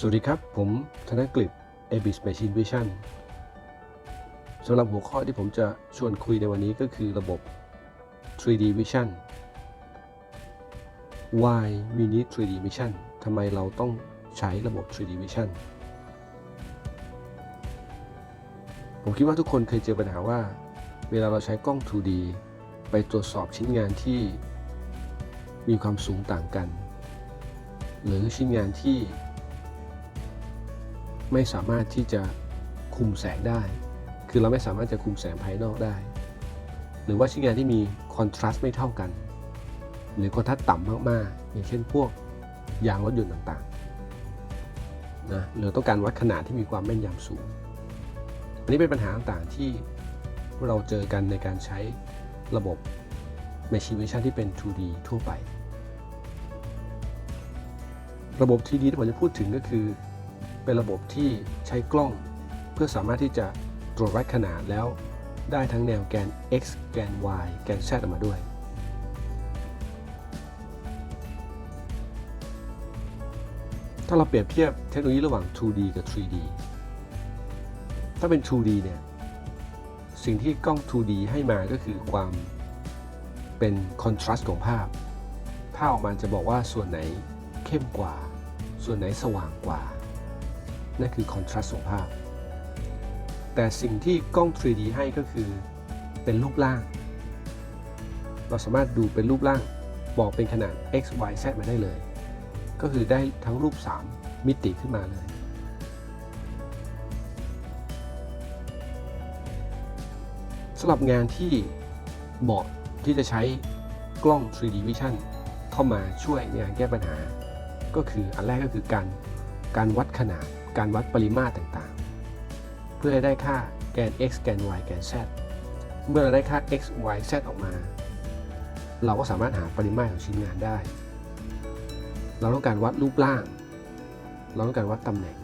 สวัสดีครับ ผมธนกฤษ Abis Machine Vision สำหรับหัวข้อที่ผมจะชวนคุยในวันนี้ก็คือระบบ 3D Vision Why we need 3D Vision ทำไมเราต้องใช้ระบบ 3D Vision ผมคิดว่าทุกคนเคยเจอปัญหาว่า เวลาเราใช้กล้อง 2D ไปตรวจสอบชิ้นงานที่มีความสูงต่างกัน หรือชิ้นงานที่ ไม่สามารถที่จะคุมแสงได้ คือเราไม่สามารถจะคุมแสงภายนอกได้ หรือว่าชิ้นงานที่มีคอนทราสต์ไม่เท่ากัน หรือคอนทราสต์ต่ำมากๆ อย่างเช่นพวกยางรถยนต์ต่างๆนะหรือต้องการวัดขนาดที่มีความแม่นยำสูง อันนี้เป็นปัญหาต่างๆที่เราเจอกันในการใช้ระบบ Machine Vision ที่เป็น 2D ทั่วไป ระบบ 3D ที่ผมจะพูดถึงก็คือ เป็นระบบที่ใช้กล้อง เพื่อสามารถที่จะตรวจวัดขนาดแล้ว ได้ทั้งแนวแกน x แกน y แกน z ออกมาด้วย ถ้าเราเปรียบเทียบเทคโนโลยีระหว่าง 2D กับ 3D ถ้าเป็น 2D เนี่ย สิ่งที่กล้อง 2D ให้มาก็คือความเป็นคอนทราสต์ของภาพ ภาพออกมาจะบอกว่าส่วนไหนเข้มกว่า ส่วนไหนสว่างกว่า นั่นคือคอนทราสต์ของภาพ แต่สิ่งที่กล้อง 3D ให้ก็คือเป็นรูปร่าง เราสามารถดูเป็นรูปร่างบอกเป็นขนาด x y z มาได้เลย ก็คือได้ทั้งรูป 3 มิติขึ้นมาเลย สำหรับงานที่เหมาะที่จะใช้กล้อง 3D Vision เข้ามาช่วยในการแก้ปัญหา ก็คืออันแรกก็คือการการวัดขนาด การวัดปริมาตรต่างๆ เพื่อให้ได้ค่าแกน x แกน y แกน z เมื่อเราได้ค่า x y z ออกมา เราก็สามารถหาปริมาตรของชิ้นงานได้ เราต้องการวัดรูปร่าง เราต้องการวัดตำแหน่ง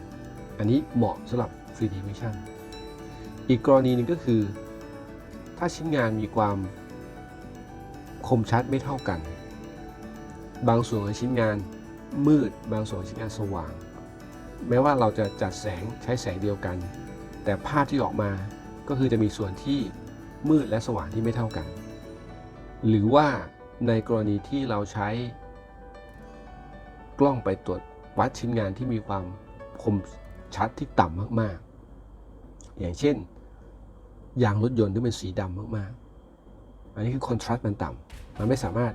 อันนี้เหมาะสำหรับ 3D Vision อีกกรณีหนึ่งก็คือ ถ้าชิ้นงานมีความคมชัดไม่เท่ากัน บางส่วนของชิ้นงานมืด บางส่วนของชิ้นงานสว่าง แม้ว่าเราจะจัดแสงใช้แสงเดียวกัน แต่ภาพที่ออกมาก็คือจะมีส่วนที่มืดและสว่างที่ไม่เท่ากัน หรือว่าในกรณีที่เราใช้ กล้องไปตรวจวัดชิ้นงานที่มีความคมชัดที่ต่ำมากๆ อย่างเช่น ยางรถยนต์ที่เป็นสีดำมากๆ อันนี้คือคอนทราสต์มันต่ำมันไม่สามารถ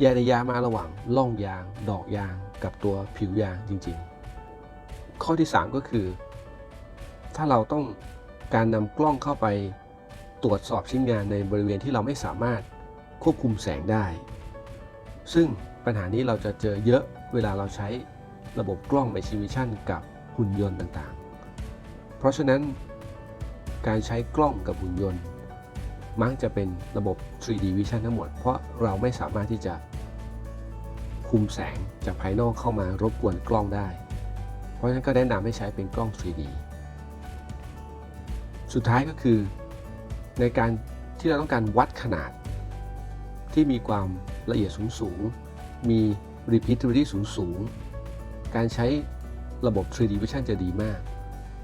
แยกระยะมาระหว่างล่องยาง ดอกยางกับตัวผิวยางจริง ๆ ข้อที่ 3 ก็คือ ถ้าเราต้องการนำกล้องเข้าไปตรวจสอบชิ้นงานในบริเวณที่เราไม่สามารถควบคุมแสงได้ ซึ่งปัญหานี้เราจะเจอเยอะเวลาเราใช้ระบบกล้อง Machine Vision กับหุ่นยนต์ต่างๆ เพราะฉะนั้นการใช้กล้องกับหุ่นยนต์ มักจะเป็นระบบ 3D Vision ทั้งหมด เพราะเราไม่สามารถที่จะคุมแสงจากภายนอกเข้ามารบกวนกล้องได้ ราะฉะนั้นก็แนะนำให้ใช้เป็นกล้อง 3D สุดท้ายก็คือ ในการที่เราต้องการวัดขนาด ที่มีความละเอียดสูงสูงมี repeatability สูงสูงการใช้ระบบ 3D Vision จะดีมาก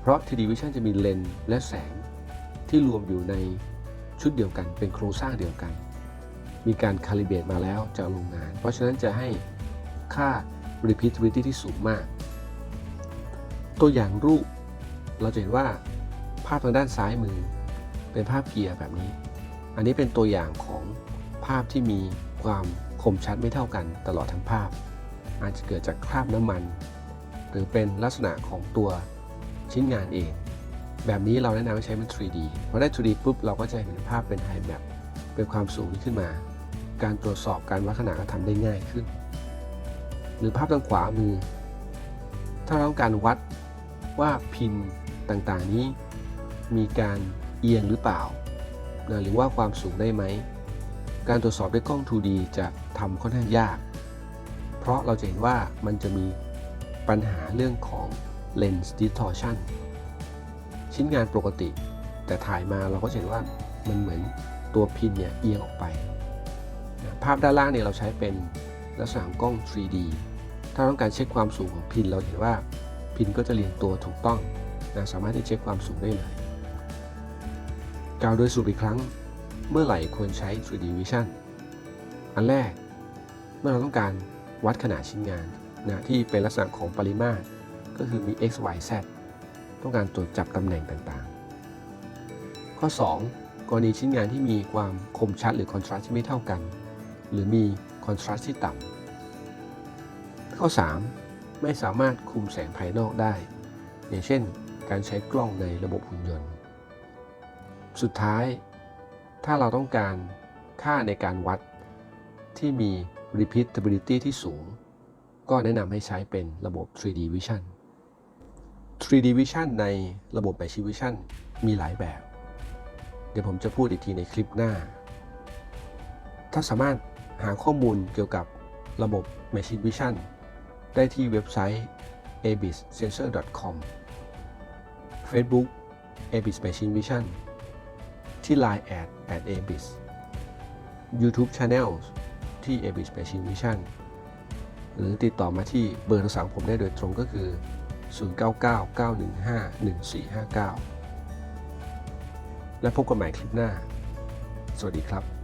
เพราะ 3D Vision จะมีเลนส์และแสงที่รวมอยู่ในชุดเดียวกัน เป็นโครงสร้างเดียวกัน มีการคาลิเบตมาแล้วจากโรงงาน เพราะฉะนั้นจะให้ค่า repeatability ที่สูงมาก ตัวอย่างรูป เราจะเห็นว่าภาพทางด้านซ้ายมือ เป็นภาพเกียร์แบบนี้ อันนี้เป็นตัวอย่างของภาพที่มีความคมชัดไม่เท่ากันตลอดทั้งภาพ อาจจะเกิดจากคราบน้ำมัน หรือเป็นลักษณะของตัวชิ้นงานเอง แบบนี้เราแนะนำให้ใช้เป็น 3D พอได้ 3D ปุ๊บเราก็จะเห็นภาพเป็นไฮแมปเป็นความสูงที่ขึ้นมา การตรวจสอบการวัดขนาดก็ทำได้ง่ายขึ้น หรือภาพทางขวามือ ถ้าเราต้องการวัด ว่าพินต่างๆนี้มีการเอียงหรือเปล่านะหรือว่าความสูงได้ไหม การตรวจสอบด้วยกล้อง 2D จะทำค่อนข้างยาก เพราะเราจะเห็นว่ามันจะมีปัญหาเรื่องของ lens distortion ชิ้นงานปกติ แต่ถ่ายมาเราก็เห็นว่ามันเหมือนตัวพินเนี่ยเอียงออกไป ภาพด้านล่างเนี่ยเราใช้เป็นลักษณะของกล้อง 3D ถ้าต้องการเช็คความสูงของพินเราเห็นว่า พินก็จะเรียงตัวถูกต้องนะสามารถที่เช็คความสูงได้เลยกล่าวโดยสรุปอีกครั้ง เมื่อไหร่ควรใช้ 3D Vision อันแรก เมื่อเราต้องการวัดขนาดชิ้นงานนะที่เป็นลักษณะของปริมาตร ก็คือมี x y z ต้องการตรวจจับตำแหน่งต่างๆ ข้อ 2 กรณีชิ้นงานที่มีความคมชัดหรือคอนทราสต์ที่ไม่เท่ากัน หรือมีคอนทราสต์ที่ต่ำข้อ 3 ไม่สามารถคุมแสงภายนอกได้ อย่างเช่น การใช้กล้องในระบบหุ่นยนต์ สุดท้าย ถ้าเราต้องการค่าในการวัดที่มี repeatability ที่สูง ก็แนะนำให้ใช้เป็นระบบ 3D Vision 3D Vision ในระบบ Machine Vision มีหลายแบบ เดี๋ยวผมจะพูดอีกทีในคลิปหน้า ถ้าสามารถหาข้อมูลเกี่ยวกับระบบ Machine Vision ได้ที่เว็บไซต์ abissensor.com Facebook abis Machine Vision ที่ Line at at abis YouTube Channel ที่ abis Machine Vision หรือติดต่อมาที่เบอร์โทรศัพท์ผมได้โดยตรงก็คือ 0999151459 และพบกันใหม่คลิปหน้า สวัสดีครับ